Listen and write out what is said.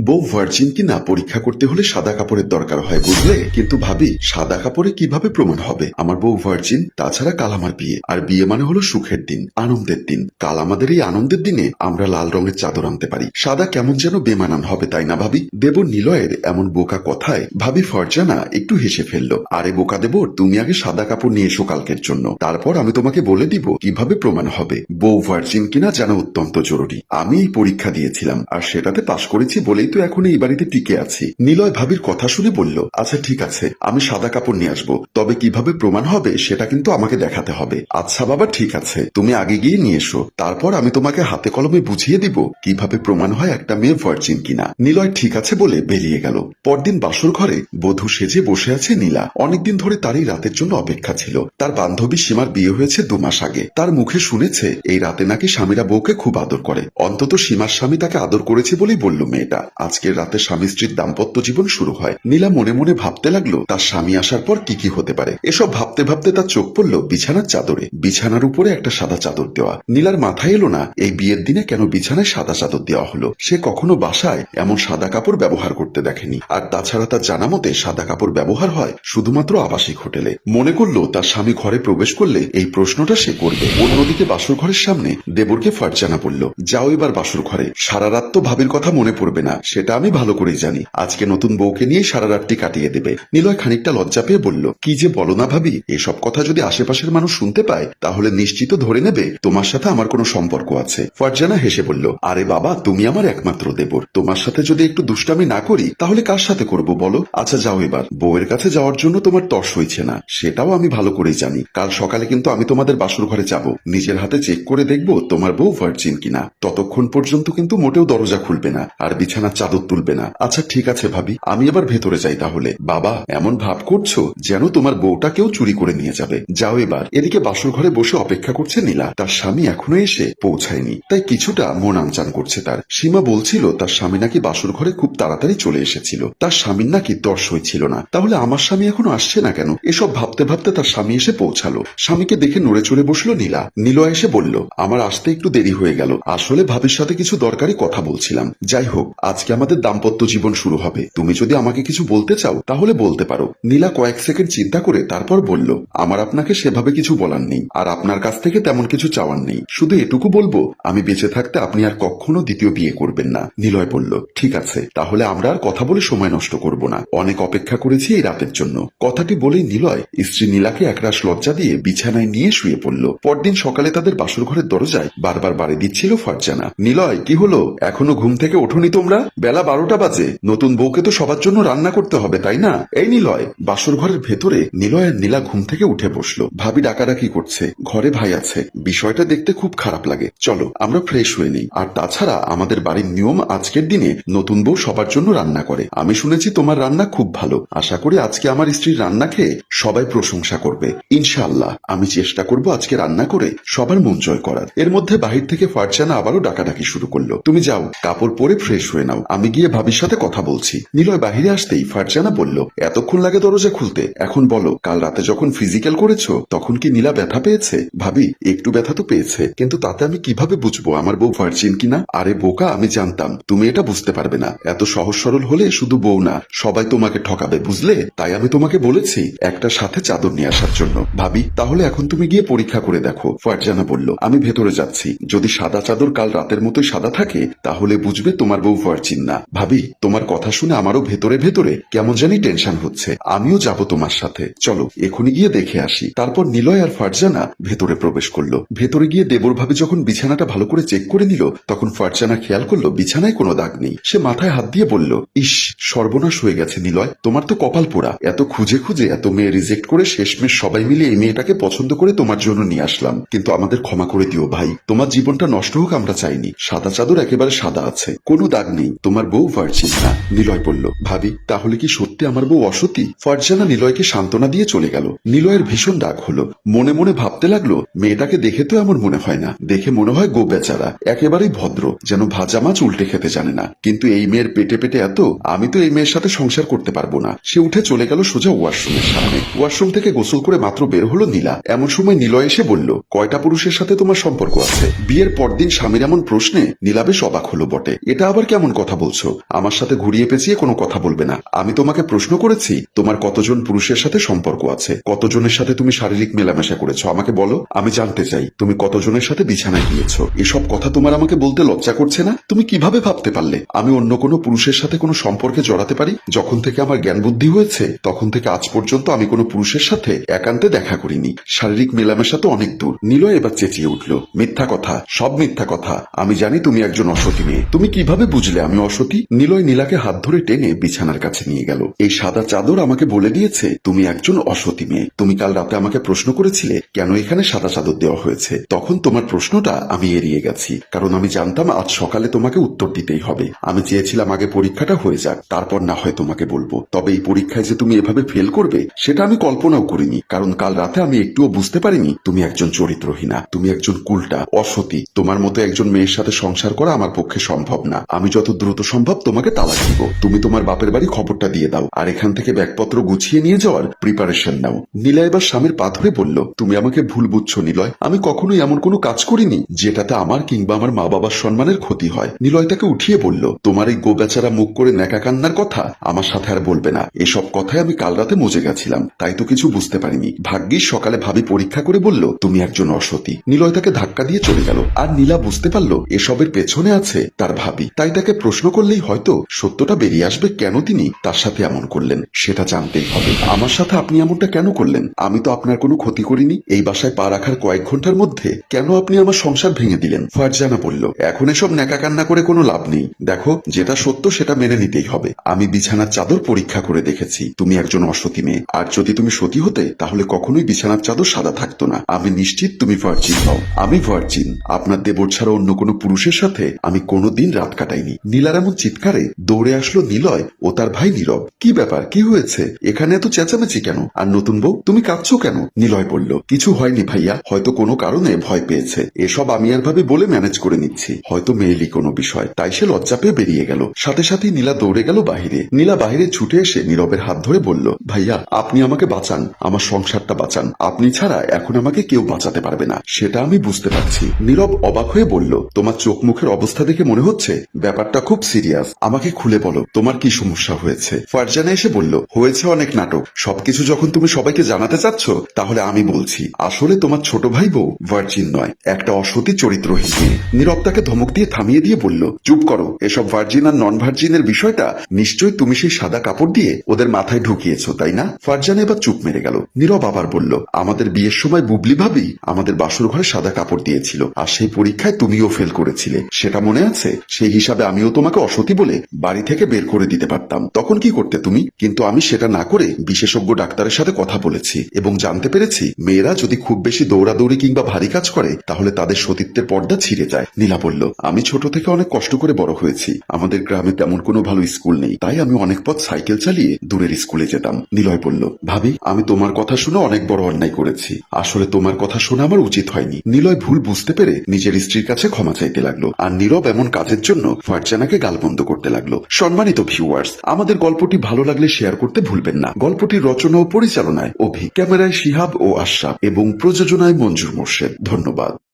বউ ভার্জিন কিনা পরীক্ষা করতে হলে সাদা কাপড়ের দরকার হয় বুঝলে? কিন্তু ভাবি, সাদা কাপড়ে কীভাবে প্রমাণ হবে? আমার বউ ভার্জিন তাছাড়া কাল আমার বিয়ে। আর বিয়ে মানে হলো সুখের দিন, আনন্দের দিন। কাল আমাদের এই আনন্দের দিনে আমরা লাল রঙের চাদর আনতে পারি। সাদা কেমন যেন বেমানান হবে, তাই না ভাবি? দেব নিলয়ের এমন বোকা কথায় ভাবি ফরজানা একটু হেসে ফেলল। আরে বোকা দেব, তুমি আগে সাদা কাপড় নিয়ে এসো কালকের জন্য। তারপর আমি তোমাকে বলে দিব কীভাবে প্রমাণ হবে। বউ ভার্জিন কিনা জানা অত্যন্ত জরুরি। আমি এই পরীক্ষা দিয়েছিলাম, আর সেটাতে পাশ করেছি বলেই তো এখন এই বাড়িতে টিকে আছি। নিলয় ভাবির কথা শুনে বলল আচ্ছা ঠিক আছে, আমি সাদা কাপড় নিয়ে আসব। তবে কীভাবে প্রমাণ হবে, সেটা কিন্তু আমাকে দেখাতে হবে। আচ্ছা বাবা, ঠিক আছে, তুমি আগে গিয়ে নিয়ে এসো। তারপর আমি তোমাকে হাতে কলমে বুঝিয়ে দিব, কীভাবে প্রমাণ হয় একটা মেয়ে ভার্জিন কিনা। নিলয় ঠিক আছে বলে বেরিয়ে গেল। পরদিন বাসর ঘরে বধূ সেজে বসে আছে নীলা। অনেকদিন ধরে তারই রাতের জন্য অপেক্ষা ছিল। তার বান্ধবী সীমার বিয়ে হয়েছে দু মাস আগে। তার মুখে শুনেছে, এই রাতে নাকি স্বামীরা বউকে খুব আদর করে। অন্তত সীমার স্বামী তাকে আদর করেছে বলেই বলল মেয়েটা। আজকের রাতে স্বামী স্ত্রীর দাম্পত্য জীবন শুরু হয়। নীলা মনে মনে ভাবতে লাগল, তার স্বামী আসার পর কি কি হতে পারে। এসব ভাবতে ভাবতে তার চোখ পড়ল বিছানার চাদরে। বিছানার উপরে একটা সাদা চাদর দেওয়া। নীলার মাথায় এলো না, এই বিয়ের দিনে কেন বিছানায় সাদা চাদর দেওয়া হলো? সে কখনো বাসায় এমন সাদা কাপড় ব্যবহার করতে দেখেনি। আর তাছাড়া তার জানা মতে সাদা কাপড় ব্যবহার হয় শুধুমাত্র আবাসিক হোটেলে। মনে করল, তার স্বামী ঘরে প্রবেশ করলে এই প্রশ্নটা সে করবে। অন্যদিকে বাসর ঘরের সামনে দেবরকে ফারজানা বলল যাও এবার বাসর ঘরে সারা রাত তো ভাবির কথা মনে পড়বে না। সেটা আমি ভালো করেই জানি। আজকে নতুন বউকে নিয়ে সারা রাতটি কাটিয়ে দেবে। নিলয় খানিকটা লজ্জা পেয়ে বলল, কি যে বলো না ভাবি, এসব কথা যদি আশেপাশের মানুষ শুনতে পায়, তাহলে নিশ্চিত ধরে নেবে তোমার সাথে আমার কোনো সম্পর্ক আছে। ফারজানা হেসে বলল, আরে বাবা, তুমি আমার একমাত্র দেবর। তোমার সাথে যদি একটু দুষ্টামি না করি, তাহলে কার সাথে করব বলো? আচ্ছা যাও এবার। বউয়ের কাছে যাওয়ার জন্য তোমার তর্স হয়েছে না, সেটাও আমি ভালো করেই জানি। কাল সকালে কিন্তু আমি তোমাদের বাসর ঘরে যাব। নিজের হাতে চেক করে দেখব তোমার বউ ভার্জিন কিনা। ততক্ষণ পর্যন্ত কিন্তু মোটেও দরজা খুলবে না। আর বিছানার চাদর তুলবে না। আচ্ছা ঠিক আছে ভাবি। আমি এবার ভেতরে যাই তাহলে। বাবা, এমন ভাব করছ যেন তোমার বউটা কেউ চুরি করে নিয়ে যাবে। যাও এবার। এদিকে বাসর ঘরে বসে অপেক্ষা করছে নীলা। তার স্বামী এখনও এসে পৌঁছায়নি। তাই কিছুটা মন আনচান করছে তার। সীমা বলছিল, তার স্বামী নাকি বাসর ঘরে খুব তাড়াতাড়ি চলে এসেছিল। তার স্বামীর নাকি দর্শ হয়েছিল না। তাহলে আমার স্বামী এখনও আসছে না কেন? এসব ভাবতে ভাবতে তার স্বামী এসে পৌঁছালো। স্বামীকে দেখে নড়ে চড়ে বসল নীলা। নীলয় এসে বলল, আমার আসতে একটু দেরি হয়ে গেল। আসলে ভাবির সাথে কিছু দরকারি কথা বলছিলাম। যাই হোক, আজকে আমাদের দাম্পত্য জীবন শুরু হবে। তুমি যদি আমাকে কিছু বলতে চাও, তাহলে বলতে পারো। নীলা কয়েক সেকেন্ড চিন্তা করে তারপর বলল, আমার আপনাকে সেভাবে কিছু বলার নেই, আর আপনার কাছ থেকে তেমন কিছু চাওয়ার নেই। শুধু এটুকু বলব, আমি বেঁচে থাকতে আপনি আর কখনো দ্বিতীয় বিয়ে করবেন না। নিলয় বলল, ঠিক আছে, তাহলে আমরা আর কথা বলে সময় নষ্ট করব না। অনেক অপেক্ষা করেছি এই রাতের জন্য। কথাটি বলেই নিলয় স্ত্রী নীলাকে একরাশ লজ্জা দিয়ে বিছানায় নিয়ে শুয়ে পড়ল। পরদিন সকালে তাদের বাসর ঘরের দরজায় বারবার বাড়ি দিচ্ছিল ফারজানা। নিলয়, কি হলো? এখনও ঘুম থেকে ওঠোনি তোমরা? বেলা বারোটা বাজে। নতুন বউকে তো সবার জন্য রান্না করতে হবে, তাই না? এই নিলয় বাসর ঘরের ভেতরে নিলয় আর নীলা ঘুম থেকে উঠে বসল। ভাবি ডাকাডাকি করছে। ঘরে ভাই আছে। বিষয়টা দেখতে খুব খারাপ লাগে। চলো, আমরা ফ্রেশ হয়ে নিই। আর তাছাড়া আমাদের বাড়ির নিয়ম আজকের দিনে নতুন বউ সবার জন্য রান্না করে। আমি শুনেছি তোমার রান্না খুব ভালো। আশা করি আজকে আমার স্ত্রীর রান্না খেয়ে সবাই প্রশংসা করবে। ইনশাআল্লাহ, আমি চেষ্টা করব আজকে রান্না করে সবার মন জয় করার। এর মধ্যে বাহির থেকে ফারজানা আবারও ডাকাডাকি শুরু করল। তুমি যাও, কাপড় পরে ফ্রেশ হয়ে নাও। আমি গিয়ে ভাবির সাথে কথা বলছি। নিলয় বাহিরে আসতেই ফারজানা বলল, এতক্ষণ লাগে দরজা খুলতে। এখন বলো, কাল রাতে যখন ফিজিক্যাল করেছ, তখন কি নীলা ব্যথা পেয়েছে? ভাবি, একটু ব্যথা তো পেয়েছে, কিন্তু তাতে আমি কীভাবে বুঝব? আমার বউ ভার্জিন কিনা? আরে বোকা, আমি জানতাম। তুমি এটা বুঝতে পারবে না। এত সহজ সরল হলে শুধু বউ না, সবাই তোমাকে ঠকাবে, বুঝলে? তাই আমি তোমাকে বলেছি, একটা সাথে চাদর নিয়ে আসার জন্য। ভাবি, তাহলে এখন তুমি গিয়ে পরীক্ষা করে দেখো। ফারজানা বলল, আমি ভেতরে যাচ্ছি। যদি সাদা চাদর কাল রাতের মতোই সাদা থাকে, তাহলে বুঝবে তোমার বউ ভার্জিন না। ভাবি, তোমার কথা শুনে আমারও ভেতরে ভেতরে কেমন জানি টেনশন হচ্ছে। আমিও যাব তোমার সাথে। চলো, এখনই গিয়ে দেখে আসি। তারপর নিলয় আর ফারজানা ভেতরে প্রবেশ করল। ভেতরে গিয়ে দেবর ভাবে যখন বিছানাটা ভালো করে চেক করে নিল, তখন ফারজানা খেয়াল করল, বিছানায় কোনো দাগ নেই। সে মাথায় হাত দিয়ে বলল, ইস, সর্বনাশ হয়ে গেছে নিলয়। তোমার তো কপাল পোড়া। এত খুঁজে খুঁজে এত মেয়ে রিজেক্ট করে শেষমেশ সবাই মিলে এই মেয়েটাকে পছন্দ করে তোমার জন্য নিয়ে আসলাম। কিন্তু আমাদের ক্ষমা করে দিও ভাই। তোমার জীবনটা নষ্ট হোক, আমরা চাইনি। সাদা চাদর একেবারে সাদা আছে। কোনো দাগ নেই। তোমার বউ ভার্জিন না। নিলয় বলল, ভাবি, তাহলে কি সত্যি আমার বউ অসতী? ফারজানা নিলয়কে সান্ত্বনা দিয়ে চলে গেল। নিলয়ের ভীষণ রাগ হলো। মনে মনে ভাবতে লাগল, মেয়েটাকে দেখে তো এমন মনে হয় না। দেখে মনে হয় গো বেচারা, একেবারেই ভদ্র, যেন ভাজা মাছ উল্টে খেতে জানে না। কিন্তু এই মেয়ের পেটে পেটে এত, আমি তো এই মেয়ের সাথে সংসার করতে পারব না। সে উঠে চলে গেল সোজা ওয়াশরুমের সামনে। ওয়াশরুম থেকে গোসল করে মাত্র বের হলো নীলা। এমন সময় নিলয় এসে বলল, কয়টা পুরুষের সাথে তোমার সম্পর্ক আছে? বিয়ের পরদিন স্বামীর এমন প্রশ্নে নীলা বেশ অবাক হলো বটে। এটা আবার কেমন কথা? কথা বলছো। আমার সাথে ঘুরিয়ে পেঁচিয়ে কোনো কথা বলবে না। আমি তোমাকে প্রশ্ন করেছি, তোমার কতজন পুরুষের সাথে সম্পর্ক আছে? কতজনের সাথে তুমি শারীরিক মেলামেশা করেছ? আমাকে বলো, আমি জানতে চাই, তুমি কতজনের সাথে বিছানায় গিয়েছো? এসব কথা তোমার আমাকে বলতে লজ্জা করছে না? তুমি কীভাবে ভাবতে পারলে? আমি অন্য কোনো পুরুষের সাথে কোনো সম্পর্কে জড়াতে পারি? যখন থেকে আমার জ্ঞান বুদ্ধি হয়েছে, তখন থেকে আজ পর্যন্ত আমি কোনো পুরুষের সাথে একান্তে দেখা করিনি। শারীরিক মেলামেশা তো অনেক দূর। নিলয় এবার চেঁচিয়ে উঠল, মিথ্যা কথা, সব মিথ্যা কথা। আমি জানি তুমি একজন অসতী মেয়ে। তুমি কীভাবে বুঝলে আমি অসতী নিলয় নীলাকে হাত ধরে টেনে বিছানার কাছে নিয়ে গেল। এই সাদা চাদর আমাকে বলে দিয়েছে, তুমি একজন অসতী মেয়ে। তুমি কাল রাতে আমাকে প্রশ্ন করেছিলে, কেন এখানে সাদা চাদর দেওয়া হয়েছে? তখন তোমার প্রশ্নটা আমি এড়িয়ে গেছি, কারণ আমি জানতাম আজ সকালে তোমাকে উত্তর দিতেই হবে। আমি চেয়েছিলাম আগে পরীক্ষাটা হয়ে যাক, তারপর না হয় তোমাকে বলব। তবে এই পরীক্ষায় যে তুমি এভাবে ফেল করবে, সেটা আমি কল্পনাও করিনি, কারণ কাল রাতে আমি একটুও বুঝতে পারিনি, তুমি একজন চরিত্রহীনা, তুমি একজন কুলটা, অসতী। তোমার মতো একজন মেয়ের সাথে সংসার করা আমার পক্ষে সম্ভব না। আমি যত দ্রুত সম্ভব তোমাকে তালাক দিব। তুমি তোমার বাপের বাড়ি খবরটা দিয়ে দাও। আর এখান থেকে ব্যাগপত্র গুছিয়ে নিয়ে যাওয়ার প্রিপারেশন নাও। নীলা এবার স্বামীর পা ধরে বলল, তুমি আমাকে ভুল বুঝছ, নিলয়। আমি কখনোই এমন কোনো কাজ করিনি যেটাতে আমার কিংবা আমার মা বাবার সম্মানের ক্ষতি হয়। নিলয় তাকে উঠিয়ে বলল, তোমার এই গোবেচারা মুখ করে ন্যাকা কান্নার কথা আমার সাথে আর বলবে না। এসব কথায় আমি কাল রাতে মজে গেছিলাম, তাই তো কিছু বুঝতে পারিনি। ভাগ্যিস সকালে ভাবি পরীক্ষা করে বলল, তুমি একজন অসতী। নিলয় তাকে ধাক্কা দিয়ে চলে গেল। আর নীলা বুঝতে পারল, এসবের পেছনে আছে তার ভাবি। তাই তাকে প্রশ্ন করলেই হয়তো সত্যটা বেরিয়ে আসবে কেন তিনি তার সাথে এমন করলেন, সেটা জানতেই হবে। আমার সাথে আপনি এমনটা কেন করলেন? আমি তো আপনার কোনো ক্ষতি করিনি। এই বাসায় পা রাখার কয়েক ঘণ্টার মধ্যে কেন আপনি আমার সংসার ভেঙে দিলেন? ফারজানা বলল, এখন এসব ন্যাকা কান্না করে কোনো লাভ নেই। দেখো, যেটা সত্য সেটা মেনে নিতেই হবে। আমি বিছানার চাদর পরীক্ষা করে দেখেছি। তুমি একজন অসতী মেয়ে। আর যদি তুমি সতী হতে, তাহলে কখনোই বিছানার চাদর সাদা থাকতো না। আমি নিশ্চিত তুমি ভার্জিন হও আমি ভার্জিন। আপনার দেবর ছাড়া অন্য কোনো পুরুষের সাথে আমি কোনোদিন রাত কাটাইনি। নীলার এমন চিৎকারে দৌড়ে আসলো নিলয় ও তার ভাই নীরব। কি ব্যাপার? কি হয়েছে? এখানে এত চেঁচামেচি কেন? আর নতুন বউ? তুমি কাঁদছো কেন? নিলয় বলল, কিছু হয়নি ভাইয়া। হয়তো কোনো কারণে ভয় পেয়েছে। এসব আমি আর ভাবে বলে ম্যানেজ করে নিচ্ছি। হয়তো মেয়েলি কোনো বিষয়। তাই সে লজ্জা পেয়ে বেরিয়ে গেল। সাথে সাথে নীলা দৌড়ে গেল বাহিরে। নীলা বাহিরে ছুটে এসে নীরবের হাত ধরে বলল, ভাইয়া, আপনি আমাকে বাঁচান। আমার সংসারটা বাঁচান। আপনি ছাড়া এখন আমাকে কেউ বাঁচাতে পারবে না। সেটা আমি বুঝতে পারছি। নীরব অবাক হয়ে বলল, তোমার চোখ মুখের অবস্থা দেখে মনে হচ্ছে ব্যাপারটা খুব সিরিয়াস। আমাকে খুলে বলো, তোমার কি সমস্যা হয়েছে? ফারজানা এসে বলল, হয়েছে অনেক নাটক। সবকিছু যখন তুমি সবাইকে জানাতে চাচ্ছ, তাহলে আমি বলছি, আসলে তোমার ছোট ভাই বউ ভার্জিন নয়, একটা অসতী চরিত্রহীন নীরব তাকে ধমক দিয়ে থামিয়ে দিয়ে বলল, চুপ করো, এসব ভার্জিন আর নন ভার্জিনের বিষয়টা নিশ্চয়ই তুমি সেই সাদা কাপড় দিয়ে ওদের মাথায় ঢুকিয়েছো, তাই না? ফারজানা এবার চুপ মেরে গেল। নীরব আবার বলল, আমাদের বিয়ের সময় বুবলি ভাবি আমাদের বাসর ঘরে সাদা কাপড় দিয়েছিল, আর সেই পরীক্ষায় তুমিও ফেল করেছিলে। সেটা মনে আছে? সেই হিসাবে আমিও তোমাকে অসতী বলে বাড়ি থেকে বের করে দিতে পারতাম। তখন কি করতে তুমি? কিন্তু আমি সেটা না করে বিশেষজ্ঞ ডাক্তারের সাথে কথা বলেছি এবং জানতে পেরেছি, মেয়েরা যদি খুব বেশি দৌড়াদৌড়ি কিংবা ভারী কাজ করে, তাহলে তাদের সতীত্বের পর্দা ছিঁড়ে যায়। নীলা বলল, আমি ছোট থেকে অনেক কষ্ট করে বড় হয়েছি। আমাদের গ্রামে তেমন কোনো ভালো স্কুল নেই। তাই আমি অনেক পথ সাইকেল চালিয়ে দূরের স্কুলে যেতাম। নিলয় বলল, ভাবি, আমি তোমার কথা শুনে অনেক বড় অন্যায় করেছি। আসলে তোমার কথা শোনা আমার উচিত হয়নি। নিলয় ভুল বুঝতে পেরে নিজের স্ত্রীর কাছে ক্ষমা চাইতে লাগল। আর নীরব এমন কাজের জন্য ফারজানাকে গালবন্ধ করতে লাগল। সম্মানিত ভিউয়ার্স আমাদের গল্পটি ভালো লাগলে শেয়ার করতে ভুলবেন না। গল্পটির রচনা ও পরিচালনায় অভি, ক্যামেরায় শিহাব ও আশরাফ এবং প্রযোজনায় মঞ্জুর মোর্শেদ। ধন্যবাদ।